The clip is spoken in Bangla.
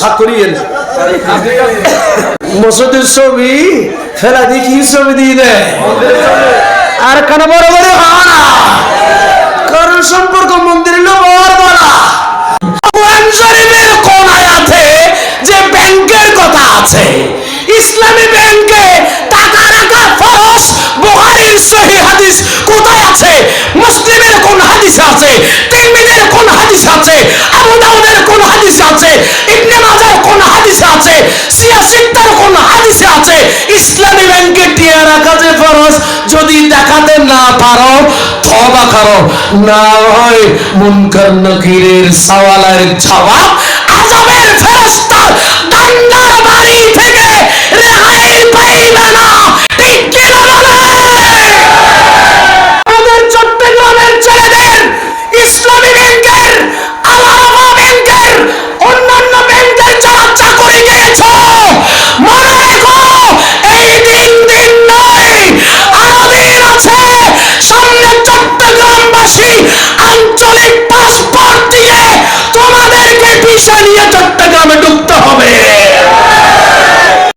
সঙ্গে এনে মসজিদের ছবি, ফেলা দিয়ে কি ছবি দিয়ে দেয়? আর কেন বড় বড় না? কারণ সম্পর্ক মন্দির বড় কোরআন শরীফের কোন আয়াতে যে ব্যাংকের কথা আছে, ইসলামী ব্যাংকে টাকা রাখা ফরজ, বুখারীর সহিহ হাদিস কোথায় আছে? মুসলিমের কোন হাদিস আছে? ইসলামী ব্যাংকে টিয়া রাখা যে ফরজ। যদি দেখাতে না পারো তবা করো। না হয় মুনকার নকিরের সওয়ালের জবাব